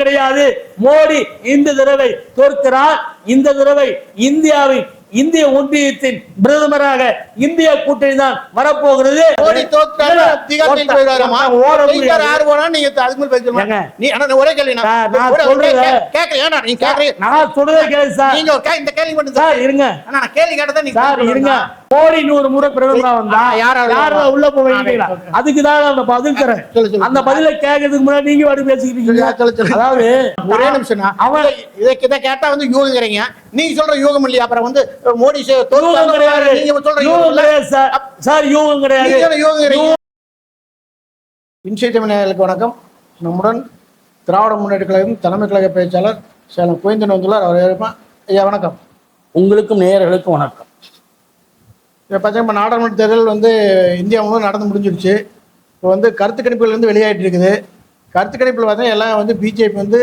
கிடையாது. மோடி இந்த தடவை தோற்கிறார். இந்த தடவை இந்தியாவின் இந்திய ஒன்றியத்தின் பிரதமராக இந்திய கூட்டணி தான் வரப்போகிறது மோடி நீங்க ஒரே கேள்வி நான் சொல்றதை கேளு சார். நீங்க இந்த கேள்வி மட்டும் சார் இருங்க. நான் கேள்வி கேட்டதா நீங்க சார் இருங்க. மோடி நூறு முறை பிரதமரா வந்தா ஆ, யார் யார் யார வருவா? உள்ள போவீங்களா அதுக்கு தான் நான் பதில் தரேன். அந்த பதிலை கேட்கறதுக்கு முன்னாடி நீங்க வாடி பேசிக்கிட்டு சொல்லு, இருக்கீங்க சொல்லு, சொல்லு. அதாவது ஒரே நிமிஷம் அவன் இதை கேட்டா வந்து யூகங்கிறீங்க நீங்க சொல்ற யூகம் இல்லையா? அப்புறம் வந்து மோடி யூகம் கிடையாது. நீங்க சொல்ற யூகம் யூகம் இல்ல. கிடையாது சார். சார் யூகம் கிடையாது. சொல்ற யூகங்கிறீங்க இன்சிய தமிழர்களுக்கு வணக்கம். நம்முடன் திராவிட முன்னேற்ற கழகம் தலைமை கழக பேச்சாளர் சேலம் கோயந்தன் வந்துள்ளார். அவர் இருப்பான் ஐயா வணக்கம். உங்களுக்கும் நேயர்களுக்கும் வணக்கம். இப்போ பார்த்தீங்கன்னா இப்போ நாடாளுமன்ற தேர்தல் வந்து இந்தியா முழுவதும் நடந்து முடிஞ்சிருச்சு இப்போ வந்து கருத்து கணிப்புகள் வந்து வெளியாகிட்டு இருக்குது. கருத்து கணிப்பில் பார்த்தீங்கன்னா எல்லாம் வந்து பிஜேபி வந்து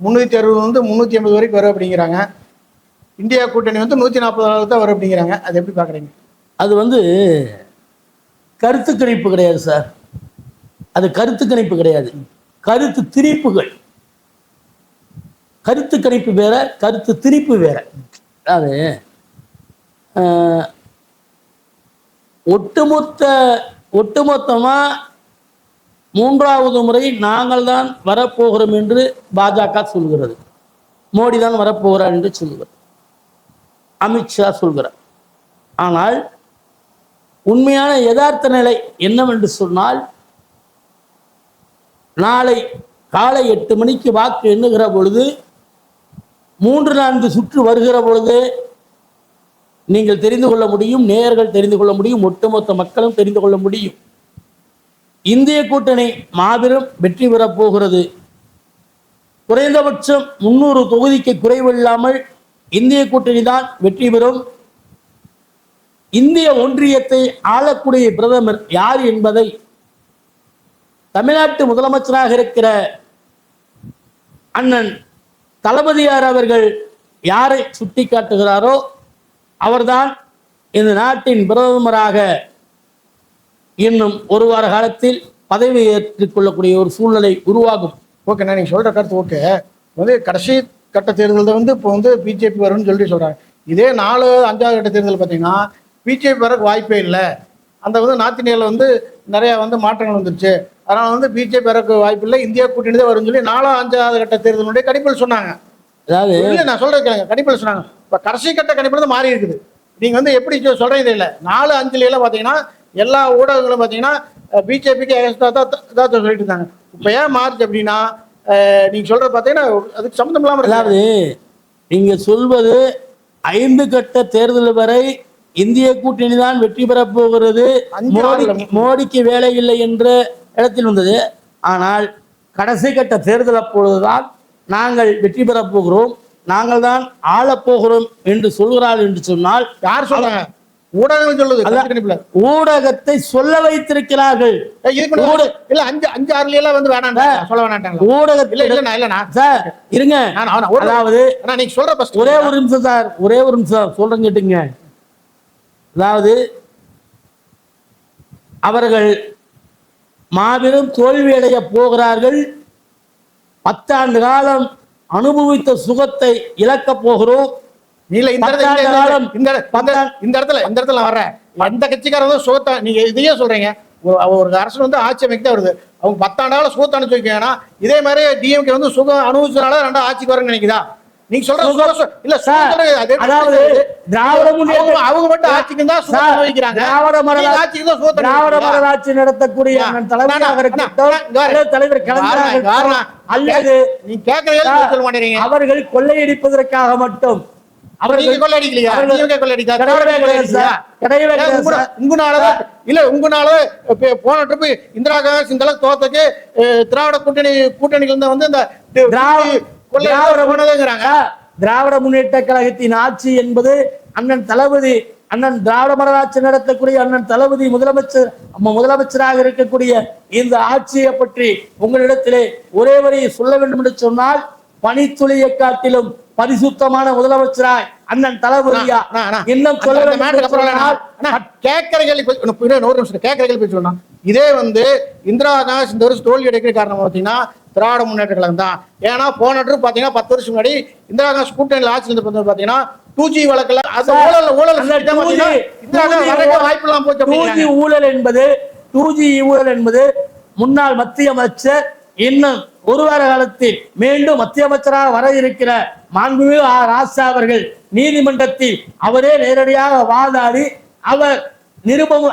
முந்நூற்றி அறுபது வந்து முந்நூற்றி ஐம்பது வரைக்கும் வரும் அப்படிங்கிறாங்க. இந்தியா கூட்டணி வந்து நூற்றி நாற்பது அளவுக்கு தான் வரும் அப்படிங்கிறாங்க. அது எப்படி பார்க்குறீங்க? அது வந்து கருத்து கணிப்பு கிடையாது சார். அது கருத்து கணிப்பு கிடையாது. கருத்து திரிப்புகள் கருத்து கணிப்பு வேற கருத்து திரிப்பு வேற. அது ஒட்டுமொத்த ஒட்டுமொத்தமா மூன்றாவது முறை நாங்கள் தான் வரப்போகிறோம் என்று பாஜக சொல்கிறது. மோடி தான் வரப்போகிறார் என்று சொல்கிறது. அமித்ஷா சொல்கிறார். ஆனால் உண்மையான யதார்த்த நிலை என்னவென்று சொன்னால் நாளை காலை எட்டு மணிக்கு வாக்கு எண்ணுகிற பொழுது மூன்று நான்கு சுற்று வருகிற பொழுது நீங்கள் தெரிந்து கொள்ள முடியும் நேயர்கள் தெரிந்து கொள்ள முடியும் ஒட்டுமொத்த மக்களும் தெரிந்து கொள்ள முடியும். இந்திய கூட்டணி மாபெரும் வெற்றி பெறப் போகிறது. குறைந்தபட்சம் முன்னூறு தொகுதிக்கு குறைவில்லாமல் இந்திய கூட்டணி தான் வெற்றி பெறும். இந்திய ஒன்றியத்தை ஆளக்கூடிய பிரதமர் யார் என்பதை தமிழ்நாட்டு முதலமைச்சராக இருக்கிற அண்ணன் தளபதியார் அவர்கள் யாரை சுட்டிக்காட்டுகிறாரோ அவர்தான் இந்த நாட்டின் பிரதமராக இன்னும் ஒரு வார காலத்தில் பதவி ஏற்றுக்கொள்ளக்கூடிய ஒரு சூழ்நிலை உருவாகும். ஓகே நான் நீங்கள் சொல்கிற கருத்து ஓகே. வந்து கடைசி கட்ட தேர்தலில் வந்து இப்போ வந்து பிஜேபி வரும்னு சொல்லிட்டு சொல்கிறாங்க இதே நாலு அஞ்சாவது கட்ட தேர்தல் பார்த்தீங்கன்னா பிஜேபி வரக்கு வாய்ப்பே இல்லை. அந்த வந்து நார்த் இந்தியாவில் வந்து நிறையா வந்து மாற்றங்கள் வந்துருச்சு. அதனால் வந்து பிஜேபி வரக்கு வாய்ப்பு இல்லை. இந்தியா கூட்டணி தான் வரும்னு சொல்லி நாலாம் அஞ்சாவது கட்ட தேர்தலுடைய கணிப்பில் சொன்னாங்க. அதாவது இல்லை நான் சொல்றது கேளுங்க. கணிப்பில் சொன்னாங்க. இப்போ கடைசி கட்ட கணிப்பில் தான் மாறி இருக்குது. நீங்கள் வந்து எப்படி சொ- சொல்றீங்க இல்லை நாலு அஞ்சுல எல்லாம் பார்த்தீங்கன்னா எல்லா ஊடகங்களும் பார்த்தீங்கன்னா பிஜேபிக்கு தான் தான் சொல்லிட்டு இருந்தாங்க. இப்போ ஏன் மாறுச்சு அப்படின்னா அஹ், நீங்க சொல்றது பார்த்தீங்கன்னா அதுக்கு சம்மந்தம் இல்லாமல் அதாவது நீங்க சொல்வது ஐந்து கட்ட தேர்தல் வரை இந்திய கூட்டணி தான் வெற்றி பெறப் போகிறது. மோடிக்கு வேலை இல்லை என்ற இடத்தில் வந்தது. ஆனால் கடைசி கட்ட தேர்தல் அப்பொழுதுதான் நாங்கள் வெற்றி பெறப் போகிறோம். நாங்கள் தான் ஆளப் போகிறோம் என்று சொல்கிறார்கள் என்று சொன்னால் யார் சொல்றாங்க ஊடகங்கள் சொல்லுது ஊடகத்தை சொல்ல வைத்திருக்கிறார்கள். இல்ல அஞ்சு அஞ்சு ஆறுல எல்லாம் வந்து வேணாம் சொல்ல வேணாட்டாங்க ஊடகத்தில் இல்ல சார் இருங்க. அதாவது நீங்க சொல்ற ஒரே ஒரு நிமிஷம் சார் ஒரே ஒரு நிமிஷம் சொல்றேன் கேட்டுங்க. அதாவது அவர்கள் மாபெரும் தோல்வியடைய போகிறார்கள். பத்தாண்டு காலம் அனுபவித்த சுகத்தை இழக்கப் போகிறோம். இல்ல இந்த இடத்துல இந்த- இந்த இடத்துல இந்த இடத்துல வர்றேன் எந்த கட்சிக்காரங்க சுகத்தை நீங்க இதையே சொல்றீங்க ஒரு அரசு வந்து ஆட்சி அமைக்க வருது அவங்க பத்தாண்டால சுகத்தை அனுப்பிச்சு வைக்கீங்கன்னா இதே மாதிரி டிஎம்கே வந்து சுகம் அனுபவிச்சதுனால ரெண்டா ஆட்சிக்கு வரேன்னு நினைக்குதா நீங்க சொல்ற இல்ல சார், அதாவது? திராவிட அவங்க- மட்டும் ஆட்சிக்கு தான் அனுபவிக்கிறாங்க திராவிட மரபு- ஆட்சிக்கு தான் சுகத்தை திராவிட அனுபவிக்கிறீங்களா? மரராட்சி நடத்தக்கூடிய தலைவராக. அல்லது தலைவர். இருக்கட்டும், அல்லது நீங்க கேட்கற கேள்வி சார், சொல்ல மாட்டேறீங்க அவர்கள் கொள்ளையடிப்பதற்காக மட்டும் போன ட்ரிப் இந்திரா காங்கிரஸ் இந்த அளவுக்கு தோத்தக்கு அஹ், திராவிட கூட்டணி கூட்டணிகள் இருந்து வந்து இந்த திராவிட முன்னேற்ற கழகத்தின் ஆட்சி என்பது அண்ணன் தளபதி அண்ணன் திராவிட மரராட்சி நடத்தக்கூடிய அண்ணன் தளபதி முதலமைச்சர் முதலமைச்சராக இருக்கக்கூடிய இந்த ஆட்சியை பற்றி உங்களிடத்திலே ஒரே வரியை சொல்ல வேண்டும் என்று சொன்னால் பனித்துளியை காட்டிலும் பரிசுத்தமான முதலமைச்சராய் அண்ணன் தளபதியா இன்னும் அந்த கேட்கிற கேள்வி ஒரு நிமிஷம் கேட்கிற கேள்வி சொல்லணும். இதே வந்து இந்திரா காங்கிரஸ் இந்த வருஷம் தோல்வி அடைக்கிற காரணம் பார்த்தீங்கன்னா திராவிட முன்னேற்ற கழகம் தான். ஏன்னா போன ட்ரிப் பாத்தீங்கன்னா பத்து வருஷம் முன்னாடி இந்திரா காந்தி கூட்டணியில் ஆட்சி இருந்த பாத்தீங்கன்னா டூ ஜி வழக்குல சார், ஊழல் ஊழல் அந்த செஞ்சா 2G பாத்தீங்கன்னா இந்திரா காந்தி வரக்க வாய்ப்பு இல்லாம போச்சு 2G அப்படிங்கிறாங்க. ஊழல் என்பது 2G ஊழல் என்பது முன்னாள் மத்திய அமைச்சர் இன்னும் ஒரு வார காலத்தில் மீண்டும் மத்திய அமைச்சராக வர இருக்கிற மாண்புமிகு ஆ ராசா அவர்கள் நீதிமன்றத்தில் அவரே நேரடியாக வாதாடி அவர் நிருபம்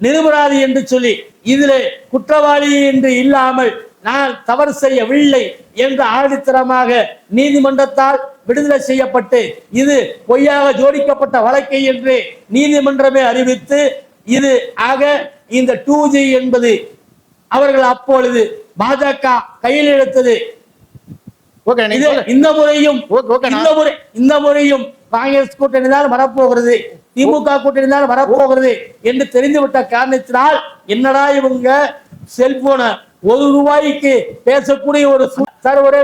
நிருபராதி என்று சொல்லி இதில் குற்றவாளி என்று இல்லாமல் நான் தவறு செய்யவில்லை என்று ஆடித்தரமாக நீதிமன்றத்தால் விடுதலை செய்யப்பட்டு இது பொய்யாக ஜோடிக்கப்பட்ட வழக்கை என்று நீதிமன்றமே அறிவித்து இது ஆக இந்த டூ ஜி என்பது அவர்கள் அப்பொழுது பாஜக கையில் எடுத்தது. இந்த முறையும் இந்த முறை இந்த முறையும் காங்கிரஸ் கூட்டணி தான் வரப்போகிறது திமுக கூட்டணி தான் வரப்போகிறது என்று தெரிந்துவிட்ட காரணத்தினால் என்னடா இவங்க செல்போனை ஒரு ரூபாய்க்கு பேசக்கூடிய ஒரு சார் ஒரே.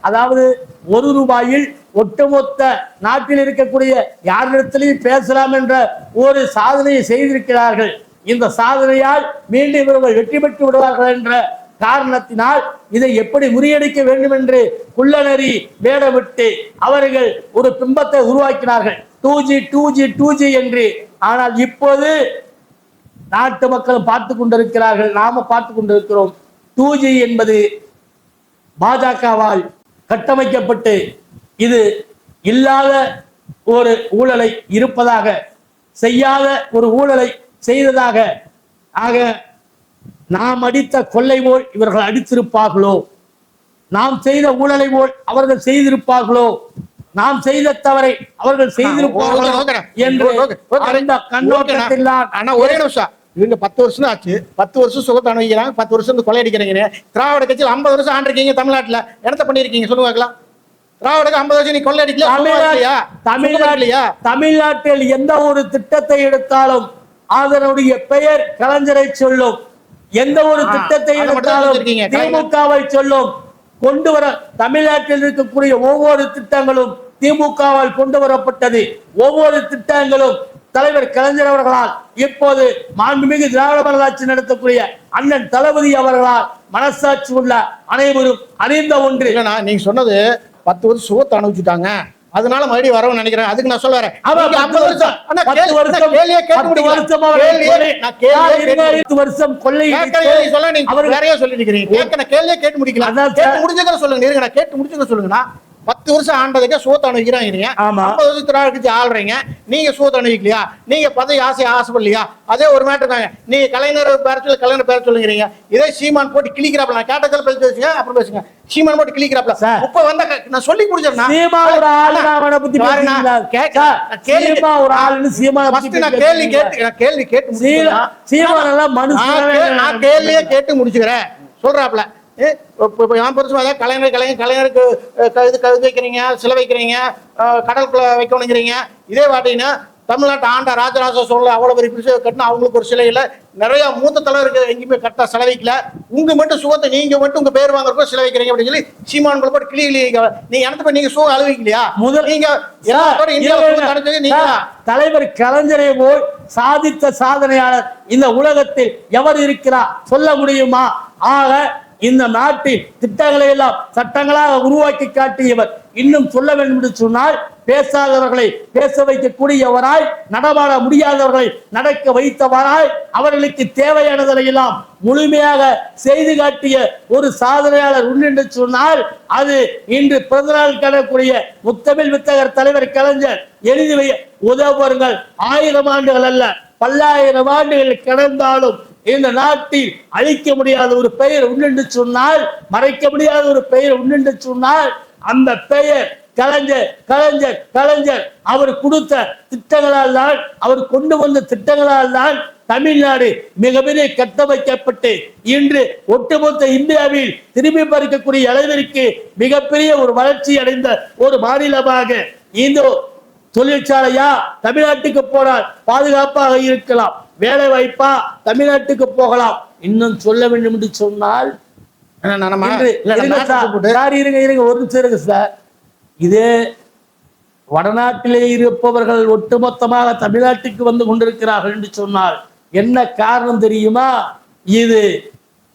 அதாவது ஒரு ரூபாயில் ஒட்டுமொத்த நாட்டில் இருக்கக்கூடிய யாரிடத்திலையும் பேசலாம் என்ற ஒரு சாதனையை செய்திருக்கிறார்கள் இந்த சாதனையால் மீண்டும் இவர்கள் வெற்றி பெற்று விடுவார்கள் என்ற காரணத்தினால் இதை எப்படி முறியடிக்க வேண்டும் என்று குள்ளநரி வேடமிட்டு அவர்கள் ஒரு பிம்பத்தை உருவாக்கினார்கள். Two G two G two G என்று. ஆனால் இப்போது நாட்டு மக்கள் பார்த்து கொண்டிருக்கிறார்கள். நாம பார்த்து கொண்டிருக்கிறோம். டூ ஜி என்பது பாஜகவால் கட்டமைக்கப்பட்டு இது இல்லாத ஒரு ஊழலை இருப்பதாக செய்யாத ஒரு ஊழலை செய்ததாக. ஆக நாம் அடித்த கொள்ளை போல் இவர்கள் அடித்திருப்பார்களோ? நாம் செய்த ஊழலை போல் அவர்கள் செய்திருப்பார்களோ? நாம் செய்த தவறை அவர்கள் செய்திருப்பார்களோ? என்று அந்த கண்ணோட்டத்தில் ஆனா ஒரே நிமிஷம். இவங்க பத்து வருஷம் ஆச்சு. பத்து வருஷம் சுகத்தை அனுபவிக்கிறாங்க. பத்து வருஷம் இந்த கொள்ளையடிக்கிறீங்க திராவிட கட்சியில் ஐம்பது வருஷம் ஆண்டிருக்கீங்க தமிழ்நாட்டுல. என்னத்த பண்ணிருக்கீங்க சொல்லுங்க பார்க்கலாம் திராவிடக்கு ஐம்பது வருஷம் நீ கொள்ளையடிக்கல இல்லையா தமிழ்நாடு இல்லையா தமிழ்நாட்டில் எந்த ஒரு திட்டத்தை எடுத்தாலும் அதனுடைய பெயர் கலைஞரை சொல்லும். எந்த ஒரு திட்டத்தை எடுத்தாலும். திமுகவை சொல்லும். கொண்டு வர தமிழ்நாட்டில் இருக்கக்கூடிய ஒவ்வொரு திட்டங்களும் திமுகவால் கொண்டு வரப்பட்டது. ஒவ்வொரு திட்டங்களும் தலைவர் கலைஞர் அவர்களால் இப்போது மாண்புமிகு திராவிட மாடல் நடத்தக்கூடிய அண்ணன் தளபதி அவர்களால் மனசாட்சி உள்ள அனைவரும் அறிந்த ஒன்று. நீங்க சொன்னது பத்து வருஷம் சுகத்தை அனுபவிச்சுட்டாங்க. அதனால மறுபடியும் வரவும் நினைக்கிறேன். அதுக்கு நான் சொல்ல வரேன். 50 வருஷம் வருஷம் கேள்வியே முடியல. வருஷம் நான் வருஷம் கொள்ளை சொல்ல நீங்க அவர்கள் வேறையா சொல்லிட்டு இருக்கிறீங்க கேட்க நான் கேள்வியே கேட்டு முடிக்கல. அதான் கேட்டு. முடிஞ்சதை சொல்லுங்க. நான் கேட்டு முடிஞ்சதை சொல்லுங்கண்ணா. பத்து வருஷம் ஆண்டதுக்கே சோத்த ஆமா. ஐம்பது கட்சி ஆள்றீங்க. நீங்க சோத்த அனுபவிக்கலையா? நீங்க பதவி ஆசை ஆசைப்படலையா? அதே ஒரு மேட்டர் தாங்க. நீங்க கலைஞர் பேர சொல்லி கலைஞர் பேர சொல்லுங்கிறீங்க. இதே சீமான் போட்டு கிளிக்கிறாப்ல நான் கேட்டதில் பேசி பேசுங்க அப்புறம் பேசுங்க. சீமான் போட்டு கிளிக்கிறாப்ல. இப்ப வந்த நான் சொல்லி கேள்வி-? கேட்டு கேள்வி கேட்டு நான் கேள்வியே கேட்டு முடிச்சுக்கிறேன். சொல்றாப்ல இப்ப என் பெருசு அதான் கலைஞர் கலைஞர் கலைஞருக்கு அஹ், க- இது க- இது வைக்கிறீங்க சிலை வைக்கிறீங்க கடலுக்குள்ள வைக்கணுங்கிறீங்க. இதே வாட்டிங்கன்னா தமிழ்நாட்டு ஆண்ட ராஜராஜ சோழ அவ்வளவு பெரிய பிரிச்சு கட்டினா அவங்களுக்கு ஒரு சிலை இல்ல. நிறைய மூத்த தலைவருக்கு எங்கேயுமே கரெக்டா சிலை வைக்கல. உங்க மட்டும் சுகத்தை நீங்க மட்டும் உங்க பேர் வாங்குறப்போ சிலை வைக்கிறீங்க அப்படின்னு சொல்லி சீமான்களை போட்டு கிளி கிளி நீங்க எனக்கு போய் நீங்க சுகம் அழுவிக்கலையா? முதல் நீங்க சார், எல்லாத்தோட இந்தியாவில் இருங்க, சுகம் அடைஞ்சது நீங்க சார், தலைவர் கலைஞரை போல் சாதித்த சாதனையாளர் இந்த உலகத்தில் எவர் இருக்கிறார்? சொல்ல முடியுமா? ஆக இந்த நாட்டில் திட்டங்களை எல்லாம் சட்டங்களாக உருவாக்கி காட்டியவர் இன்னும் சொல்ல வேண்டும் என்று சொன்னால் பேசாதவர்களை பேச வைக்கக்கூடியவராய் நடமாட முடியாதவர்களை நடக்க வைத்தவராய் அவர்களுக்கு தேவையானதை எல்லாம் முழுமையாக செய்து காட்டிய ஒரு சாதனையாளர் உண்டு என்று சொன்னால் அது இன்று பிறந்தநாள் காணக்கூடிய முத்தமிழ் வித்தகர் தலைவர் கலைஞர் எழுதி வை உதவுவார்கள் ஆயிரம் ஆண்டுகள் அல்ல பல்லாயிரம் ஆண்டுகள் கடந்தாலும் இந்த நாட்டில் அழிக்க முடியாத ஒரு பெயர் உண்டு சொன்னால் மறைக்க முடியாத ஒரு பெயர் உண்டு சொன்னால் அந்த பெயர் கலைஞர் கலைஞர் கலைஞர் அவர் கொடுத்த திட்டங்களால் தான் அவர் கொண்டு வந்த திட்டங்களால் தான் தமிழ்நாடு மிகப்பெரிய கட்டமைக்கப்பட்டு இன்று ஒட்டுமொத்த இந்தியாவில் திரும்பி பார்க்கக்கூடிய அளவிற்கு மிகப்பெரிய ஒரு வளர்ச்சி அடைந்த ஒரு மாநிலமாக இந்த தொழிற்சாலையா? தமிழ்நாட்டுக்கு போனால் பாதுகாப்பாக இருக்கலாம். வேலை வாய்ப்பா? தமிழ்நாட்டுக்கு போகலாம். இன்னும் சொல்ல வேண்டும் என்று சொன்னால் இருங்க சார் இருங்க இருங்க. ஒரு நிமிஷம் இருங்க சார் இதே வடநாட்டிலே இருப்பவர்கள் ஒட்டுமொத்தமாக தமிழ்நாட்டுக்கு வந்து கொண்டிருக்கிறார்கள் என்று சொன்னால் என்ன காரணம் தெரியுமா? இது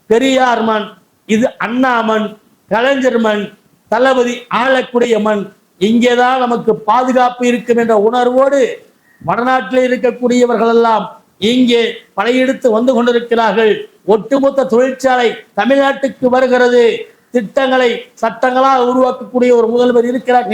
பெரியார் மண் இது அண்ணாமன் கலைஞர் மண் தளபதி ஆளக்கூடிய மண் இங்கேதான் நமக்கு பாதுகாப்பு இருக்கும் என்ற உணர்வோடு வடநாட்டில் இருக்கக்கூடியவர்கள் எல்லாம் இங்கே படையெடுத்து வந்து கொண்டிருக்கிறார்கள். ஒட்டுமொத்த தொழிற்சாலை தமிழ்நாட்டுக்கு வருகிறது. திட்டங்களை சட்டங்களாக உருவாக்கக்கூடிய ஒரு முதல்வர் இருக்கிறார்?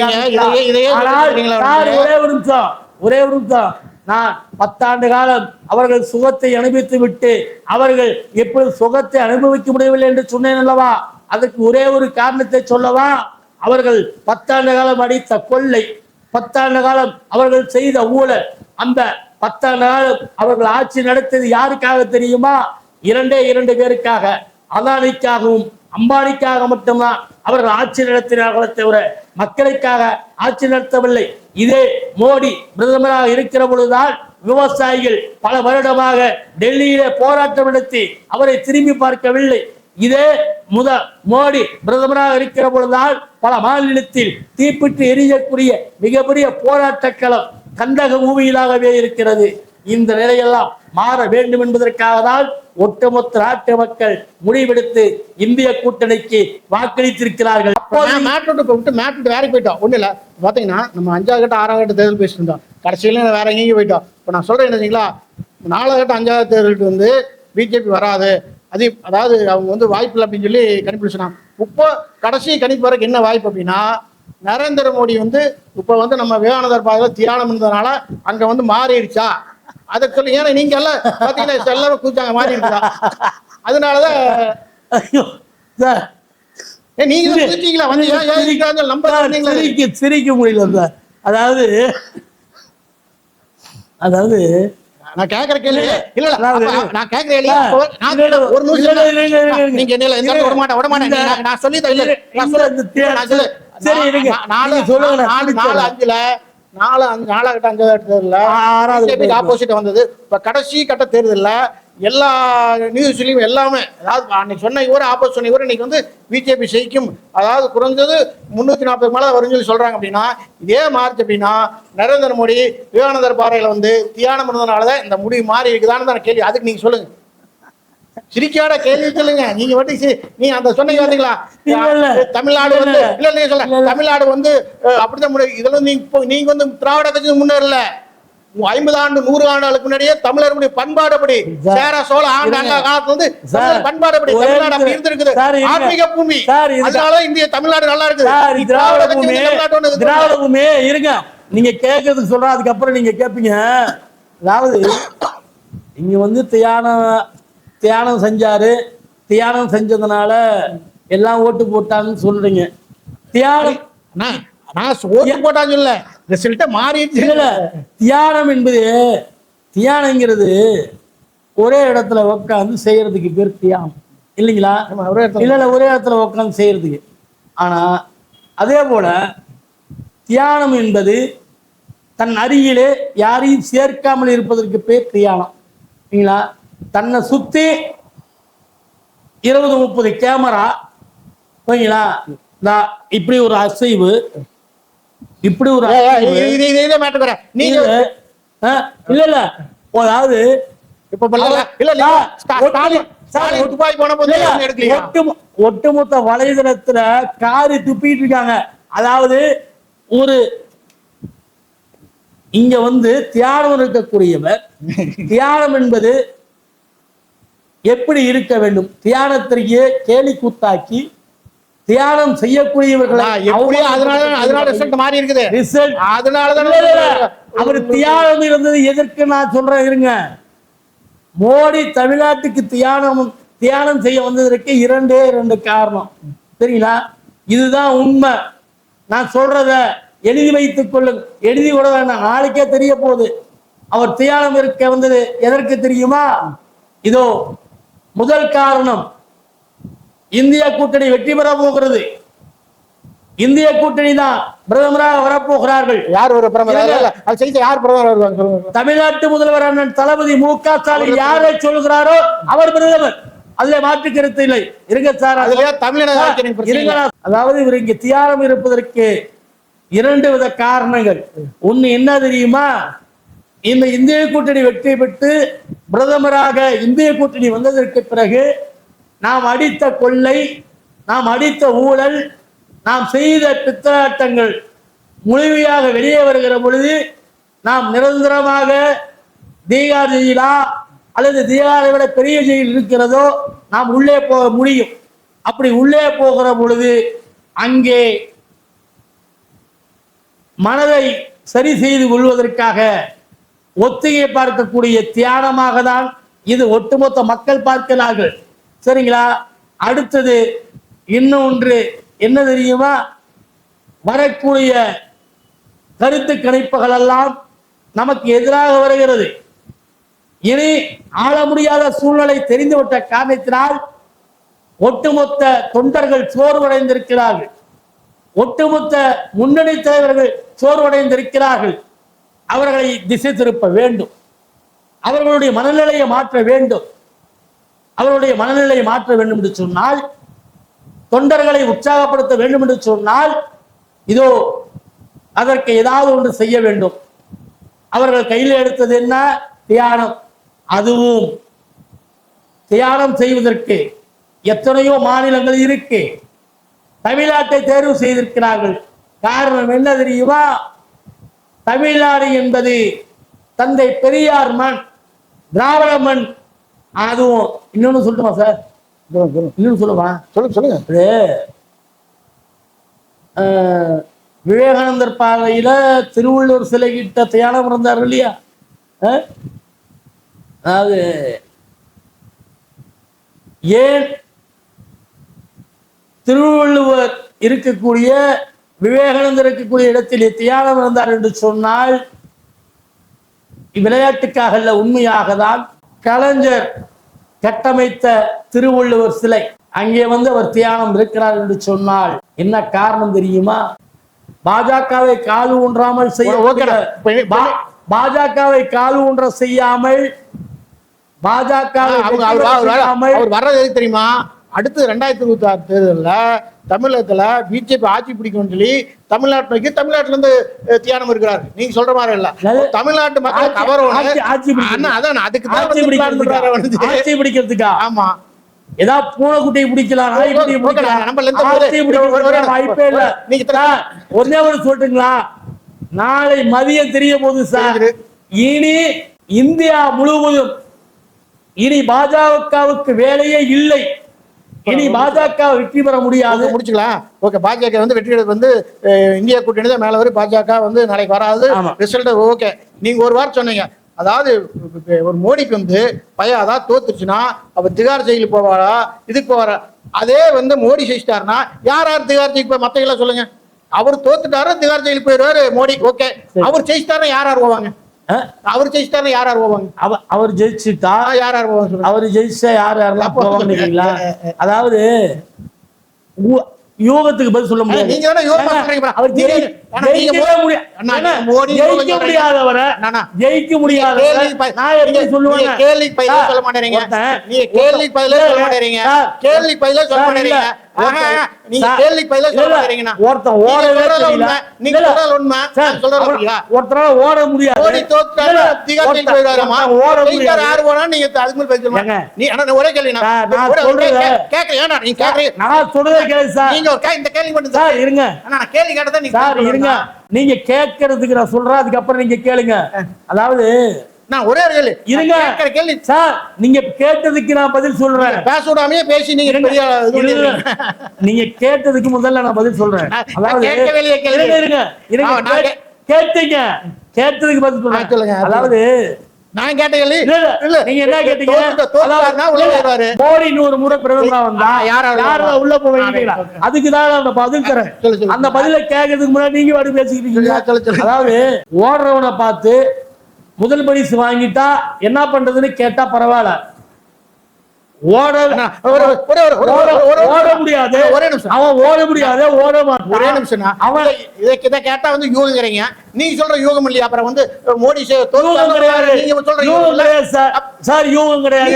ஒரே ஒரு நிமிஷம் ஒரே ஒரு நிமிஷம். நான் பத்தாண்டு காலம் அவர்கள் சுகத்தை அனுபவித்து விட்டு அவர்கள் எப்படி சுகத்தை அனுபவிக்க முடியவில்லை என்று சொன்னேன் அல்லவா? அதற்கு ஒரே ஒரு காரணத்தை சொல்லவா? அவர்கள் பத்தாண்டு காலம் அடித்த கொள்ளை பத்தாண்டு காலம் அவர்கள் செய்த ஊழல் அந்த பத்தாண்டு காலம் அவர்கள் ஆட்சி நடத்தியது யாருக்காக தெரியுமா? இரண்டே இரண்டு பேருக்காக அதானிக்காகவும் அம்பானிக்காக மட்டும்தான் அவர்கள் ஆட்சி நடத்தினார்களே தவிர மக்களுக்காக ஆட்சி நடத்தவில்லை. இதே மோடி பிரதமராக இருக்கிற பொழுதுதான் விவசாயிகள் பல வருடமாக டெல்லியிலே போராட்டம் நடத்தி அவரை திரும்பி பார்க்கவில்லை. இதே முத மோடி பிரதமராக இருக்கிற பொழுதுதான் பல மாநிலத்தில் தீப்பிட்டு எரியக்கூடிய மிகப்பெரிய போராட்ட களம் கந்தக பூமியிலாகவே இருக்கிறது. இந்த நிலையெல்லாம் மாற வேண்டும் என்பதற்காக தான் ஒட்டுமொத்த நாட்டு மக்கள் முடிவெடுத்து இந்திய கூட்டணிக்கு வாக்களித்திருக்கிறார்கள். அப்போது விட்டு வேலைக்கு போயிட்டோம். ஒன்றும் இல்லை. பார்த்தீங்கன்னா நம்ம அஞ்சாவது கட்ட ஆறாவது கட்ட தேர்தல் பேசிட்டு இருந்தோம். கடைசியில வேற எங்கேயும் போயிட்டோம். இப்ப நான் சொல்றேன் என்ன நாலாவது கட்ட அஞ்சாவது தேர்தலுக்கு வந்து பிஜேபி வராது. அது அதாவது அவங்க வந்து வாய்ப்பு இல்லை அப்படின்னு சொல்லி கணிப்பு சொன்னாங்க. இப்போ கடைசி கணிப்பு வரைக்கும் என்ன வாய்ப்பு அப்படின்னா நரேந்திர மோடி வந்து இப்போ வந்து நம்ம விவேகானந்தர் பாதையில் தியானம் இருந்ததுனால அங்கே வந்து மாறிடுச்சா? அதை சொல்லி ஏன்னா நீங்க எல்லாம் பார்த்தீங்கன்னா எல்லாரும் கூச்சாங்க மாறிடுச்சா? நீங்க சிரி- குதிச்சீங்களா? வந்து ஏன் சொன்னீங்களா சிரிக்க சிரிக்க முடியல அதாவது அதாவது நான் கேக்குற கேள்வி இல்ல நான் கேக்குற கேள்வி ஒரு நிமிஷம். நீங்க என்ன எந்த விட மாட்டேன் விட மாட்டேன் இந்த- நான் சொல்லி. இல்ல நான் சொல்ல. சரி, நாலு சொல்லுங்க, நாலு நாலு. அஞ்சுல நாலு அஞ்சு நாலாகட்ட அஞ்சாவது தேர்தல்ல ஆறாவது. ஆப்போசிட் வந்தது. இப்ப கடைசி கட்ட தேர்தல்ல எல்லா நியூஸ்லயும் எல்லாமே அதாவது அன்னைக்கு சொன்ன இவரு ஆப்போசிட் சொன்ன இவரு இன்னைக்கு வந்து பிஜேபி ஜெயிக்கும். அதாவது குறைஞ்சது முன்னூத்தி நாற்பது மேல வரும்னு சொல்லி சொல்றாங்க அப்படின்னா இதே மார்ச் அப்படின்னா நரேந்திர மோடி விவேகானந்தர் பாறையில வந்து தியானம் இருந்ததுனாலதான் இந்த முடிவு மாறி இருக்குதான்னு தான் கேள்வி. அதுக்கு நீங்க சொல்லுங்க. சிரிக்காத கேள்வி சொல்லுங்க. நீங்க வந்து நீ அந்த சொன்னீங்க பாத்தீங்களா. தமிழ்நாடு வந்து இல்ல. நீங்க சொல்ல. தமிழ்நாடு வந்து அப்படிதான் முடியும் இதுல நீங்க நீங்க வந்து திராவிட கட்சி முன்னேறல. ஐம்பது ஆண்டு நூறு ஆண்டுகளுக்கு முன்னாடியே தமிழர்களுடைய பண்பாடுபடி சார், சேர சோழ ஆண்டு இருங்க. அங்க காலத்துல வந்து பண்பாடுபடி தமிழ்நாடு அப்படி. இருந்திருக்குது. ஆன்மீக பூமி அதனால இந்திய தமிழ்நாடு நல்லா இருக்குது திராவிட பூமி திராவிட. பூமி இருங்க நீங்க கேட்கறதுக்கு சொல்றேன் அதுக்கப்புறம் நீங்க கேட்பீங்க அதாவது இங்க வந்து தியானம் தியானம் செஞ்சாரு தியானம் செஞ்சதுனால எல்லாம் ஓட்டு போட்டாங்கன்னு சொல்றீங்க தியானம் நான் ஓட்டு போட்டான்னு சொல்ல. ரிசல்ட்ட மாறிடுச்சு. தியானம் என்பது தியானங்கிறது ஒரே இடத்துல உட்காந்து செய்யறதுக்கு பேர் தியானம். இல்லைங்களா? ஒரே இடத்துல. இல்ல ஒரே இடத்துல உட்காந்து செய்யறதுக்கு. ஆனா அதே போல தியானம் என்பது தன் அருகிலே யாரையும் சேர்க்காமல் இருப்பதற்கு பேர் தியானம். சரிங்களா தன்னை சுத்தி இருபது முப்பது கேமரா ஓகேங்களா இப்படி ஒரு அசைவு இப்படி ஒரு இது- மேட்டர் நீங்க இல்ல இல்ல அதாவது ஒட்டுமொத்த வலைதளத்துல காரி துப்பிட்டு இருக்காங்க. அதாவது ஒரு இங்க வந்து தியானம் இருக்கக்கூடியவர் தியானம் என்பது எப்படி இருக்க வேண்டும்? தியானத்திற்கு கேலி கூத்தாக்கி தியானம் செய்யக்கூடியவர்களை எப்படியோ அதனால அதனால ரிசல்ட் மாறி இருக்குது. ரிசல்ட் அதனால இல்ல, இல்ல, இல்ல. அவர் தியானம் இருந்தது எதற்கு நான் சொல்றேன் இருங்க. மோடி தமிழ்நாட்டுக்கு தியானம் தியானம் செய்ய வந்ததற்கு இரண்டே இரண்டு காரணம். சரிங்களா? இதுதான் உண்மை. நான் சொல்றத எழுதி வைத்துக் கொள்ளுங்க. எழுதி கூட வேண்டாம் நாளைக்கே தெரிய போகுது. அவர் தியானம் இருக்க வந்தது எதற்கு தெரியுமா? இதோ முதல் காரணம். இந்திய கூட்டணி வெற்றி பெற போகிறது. இந்திய கூட்டணி தான் பிரதமராக வரப்போகிறார்கள். யார் ஒரு பிரதமர்? செய்த யார் பிரதமர் தமிழ்நாட்டு முதல்வர் அண்ணன் தளபதி மு க ஸ்டாலின் யாரை சொல்கிறாரோ அவர் பிரதமர். அதுல மாற்று கருத்து இல்லை. இருங்க சார். அதாவது இவர் இங்க தியானம் இருப்பதற்கு இரண்டு வித காரணங்கள். ஒண்ணு என்ன தெரியுமா? இந்த இந்திய கூட்டணி வெற்றி பெற்று பிரதமராக இந்திய கூட்டணி வந்ததற்கு பிறகு நாம் அடித்த கொள்ளை நாம் அடித்த ஊழல் நாம் செய்த பித்தராட்டங்கள் முழுமையாக வெளியே வருகிற பொழுது நாம் நிரந்தரமாக தீகார் ஜெயிலா அல்லது தீகாரை விட பெரிய ஜெயில் இருக்கிறதோ நாம் உள்ளே போக முடியும். அப்படி உள்ளே போகிற பொழுது அங்கே மனதை சரி செய்து கொள்வதற்காக ஒத்திகை பார்க்கக்கூடிய தியானமாக தான் இது ஒட்டுமொத்த மக்கள் பார்க்கிறார்கள். சரிங்களா? அடுத்தது இன்னொன்று என்ன தெரியுமா? வரக்கூடிய கருத்து கணிப்புகள் எல்லாம் நமக்கு எதிராக வருகிறது. இனி ஆள முடியாத சூழ்நிலை தெரிந்துவிட்ட காரணத்தினால் ஒட்டுமொத்த தொண்டர்கள் சோர்வடைந்திருக்கிறார்கள். ஒட்டுமொத்த முன்னணி தலைவர்கள் சோர்வடைந்திருக்கிறார்கள். அவர்களை திசை திருப்ப வேண்டும். அவர்களுடைய மனநிலையை மாற்ற வேண்டும். அவருடைய மனநிலையை மாற்ற வேண்டும் என்று சொன்னால் தொண்டர்களை உற்சாகப்படுத்த வேண்டும் என்று சொன்னால் இதோ அதற்கு ஏதாவது ஒன்று செய்ய வேண்டும். அவர்கள் கையில் எடுத்தது என்ன? தியானம். அதுவும் தியானம் செய்வதற்கு எத்தனையோ மாநிலங்கள் இருக்கு. தமிழ்நாட்டை தேர்வு செய்திருக்கிறார்கள். காரணம் என்ன தெரியுமா? தமிழ்நாடு என்பது தந்தை பெரியார் மண் திராவிட மண் அதுவும் இன்னொன்னு சொல்லட்டுமா சார்? இன்னொன்னு சொல்லுவா சொல்லுங்க சொல்லுங்க. அஹ், விவேகானந்தர் பாதையில திருவள்ளூர் சிலை கிட்ட தியானம் இருந்தார் இல்லையா? அதாவது ஏன் திருவள்ளுவர் இருக்கக்கூடிய விவேகானந்தர் இருக்கக்கூடிய இடத்தில் தியானம் இருந்தார் என்று சொன்னால் விளையாட்டுக்காக அல்ல உண்மையாக தான் கலைஞர் கட்டமைத்த திருவள்ளுவர் சிலை. அங்கே வந்து அவர் தியானம் இருக்கிறார் என்று சொன்னால் என்ன காரணம் தெரியுமா? பாஜகவை காலு ஊன்றாமல் செய்ய பாஜகவை காலு ஊன்ற செய்யாமல் வெற்றி அவர் வர்றது தெரியுமா? அடுத்து ரெண்டாயிரத்தி இருபத்தி ஆறு தேர்தலில் தமிழகத்துல பிஜேபி ஆட்சி பிடிக்கும்னு சொல்லி தமிழ்நாட்டு நோக்கி தமிழ்நாட்டுல இருந்து தியானம் இருக்கிறார். நீங்க சொல்ற மாதிரி இல்ல. தமிழ்நாட்டு மக்கள் கவரும் அதான் அதுக்கு ஆட்சி பிடிக்கிறதுக்கா? வந்து. ஆட்சி பிடிக்கிறதுக்கா? ஆமா. ஏதாவது பூனைக்குட்டியை பிடிக்கலாம் நாய்க்குட்டியை பிடிக்கலாம். வாய்ப்பே இல்ல. நீங்க ஒண்ணே ஒண்ணு சொல்லட்டுங்களா? நாளை மதியம் தெரிய போகுது சார். இனி இந்தியா முழுவதும் இனி பாஜகவுக்கு வேலையே இல்லை. இனி பாஜக வெற்றி பெற முடியாது. முடிச்சுக்கலாம். ஓகே பாஜக வந்து வெற்றி வந்து இந்தியா கூட்டணி தான் மேல வரும். பாஜக வந்து நாளைக்கு வராது. Result okay. நீங்க ஒரு வாரம் சொன்னீங்க. அதாவது ஒரு மோடிக்கு வந்து பையன் அதாவது தோத்துச்சுன்னா அவர் திகார் ஜெயிலுக்கு போவாரா? இதுக்கு போவாரா? அதே வந்து மோடி ஜெயிச்சிட்டாருன்னா யார் யார் திகார் ஜெயிலுக்கு போய் எல்லாம் சொல்லுங்க. அவர் தோத்துட்டாரு திகார் ஜெயிலுக்கு போயிடுவாரு மோடி. ஓகே. அவர் ஜெயிச்சிட்டாருன்னா யார் யார் போவாங்க? அவர் ஜெயிச்சிட்டாருன்னா யார் யார் போவாங்க? அவ- அவர் ஜெயிச்சுட்டா யார் யார் போவாங்க அவர் ஜெயிச்சா யார் யாரெல்லாம் போவாங்கன்னு அதாவது யூகத்துக்கு பதில் சொல்ல முடியாது. நீங்க ஜெயிக்க. முடியாதவரை நான் எப்படி சொல்லுவேன் கேள்விக்கு பதிலே சொல்ல மாட்டேறீங்க. நீங்க கேள்விக்கு பதிலே சொல்ல மாட்டேறீங்க. கேள்விக்கு பதிலே சொல்ல மாட்டேறீங்க. ஒருத்தன் ஓடவே தெரியல. நீங்க உண்மை. ஒருத்தனால ஓட முடியாது? ஓட ஜெயிச்சாரு, முடியாது யாரு போனா நீங்க அதுக்கு மேல. ஏங்க. நீ- நான் ஒரே. சார், நான் ஒரே- ஒரே சொல்றது- கே- கேட்கறேன். ஏன்டா, நீங்க கேட்கறீங்க. நான் சொல்றதை கேளு சார் நீங்க இந்த கேள்வி மட்டும் சார். இருங்க நான் கேள்வி கேட்டதா நீங்க சார் இருங்க. நீங்க கேட்கறதுக்கு நான் சொல்றேன் அதுக்கப்புறம் நீங்க கேளுங்க அதாவது நான் ஒரே கேள்வி இருங்க கேள்வி சார் நீங்க கேட்டதுக்கு நான் பதில் சொல்றேன் பேச விடாமயே பேசி நீங்க. நீங்க கேட்டதுக்கு முதல்ல நான் பதில் சொல்றேன் அதாவது. இருங்க இருங்க கேட்டீங்க கேட்டதுக்கு பதில் ஆ, சொல்லுங்க. சொல்றேன் அதாவது நான் கேட்ட கேள்வி இல்ல, நீங்க என்ன கேட்டீங்க. மோடி நூறு முறை பிரதமரா வந்தா யாரா உள்ள யாரா? உள்ள போவீங்க ஆ, கேக்குறா. ஓகே. அதுக்கு தான் நான் பதில் தரேன். அந்த பதில கேட்கறதுக்கு முன்னாடி நீங்க வாடி பேசிக்கிட்டு இருக்கீங்க. சொல்லு, சொல்லு. அதாவது ஓடுறவனை பார்த்து முதல் பரிசு வாங்கிட்டா என்ன பண்றதுன்னு கேட்டா பரவாயில்ல. ஓட முடியாது. ஒரே நிமிஷம். அவன் ஓட முடியாது ஓட மாட்டான். ஒரே நிமிஷம்னா அவன் இதை இதை கேட்டா வந்து யூகங்கிறீங்க நீங்க சொல்ற யூகம் இல்லையா? அப்புறம் வந்து மோடி யூகம் கிடையாது. நீங்க சொல்ற யூகம் யூகம் இல்ல. கிடையாது சார். சார் யூகம் கிடையாது?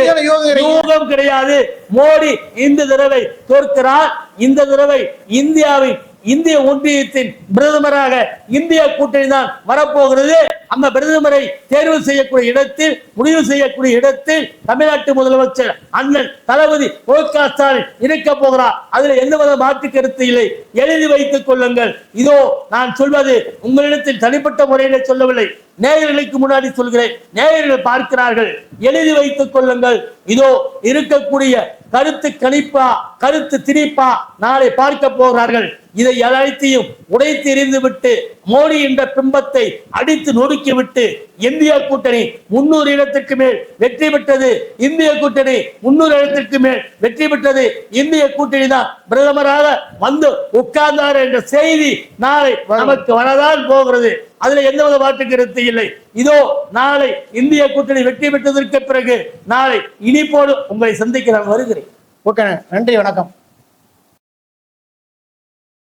யூகம் கிடையாது. மோடி இந்த தடவை தோற்கிறார். இந்த தடவை இந்தியாவின் இந்திய ஒன்றியத்தின் பிரதமராக இந்திய கூட்டணி தான் வரப்போகிறது. அந்த பிரதமரை தேர்வு செய்யக்கூடிய இடத்தில் முடிவு செய்யக்கூடிய இடத்தில் தமிழ்நாட்டு முதலமைச்சர் அண்ணன் தளபதி மு க ஸ்டாலின் இருக்க போகிறார் அதுல எந்தவித மாற்று கருத்து இல்லை. எழுதி வைத்துக் கொள்ளுங்கள். இதோ நான் சொல்வது உங்களிடத்தில் தனிப்பட்ட முறையில சொல்லவில்லை. நேயர்களுக்கு முன்னாடி சொல்கிறேன். நேயர்கள் பார்க்கிறார்கள். எழுதி வைத்துக் கொள்ளுங்கள். இதோ இருக்கக்கூடிய கருத்து கணிப்பா கருத்து திணிப்பா நாளை பார்க்க போகிறார்கள். இதை அனைத்தையும் உடைத்து எறிந்து விட்டு மோடி என்ற பிம்பத்தை அடித்து நொறுக்கி விட்டு இந்திய கூட்டணி முன்னூறு இடத்திற்கு மேல் வெற்றி பெற்றது. இந்திய கூட்டணி முன்னூறு இடத்திற்கு மேல் வெற்றி பெற்றது. இந்திய கூட்டணி தான் பிரதமராக வந்து உட்கார்ந்தார் என்ற செய்தி நாளை நமக்கு வரதான் போகிறது. அதுல எந்தவித மாற்று கருத்து இல்லை. இதோ நாளை இந்திய கூட்டணி வெற்றி பெற்றதற்கு பிறகு நாளை இனிப்போடு உங்களை சந்திக்க நான் வருகிறேன். ஓகே நன்றி வணக்கம்.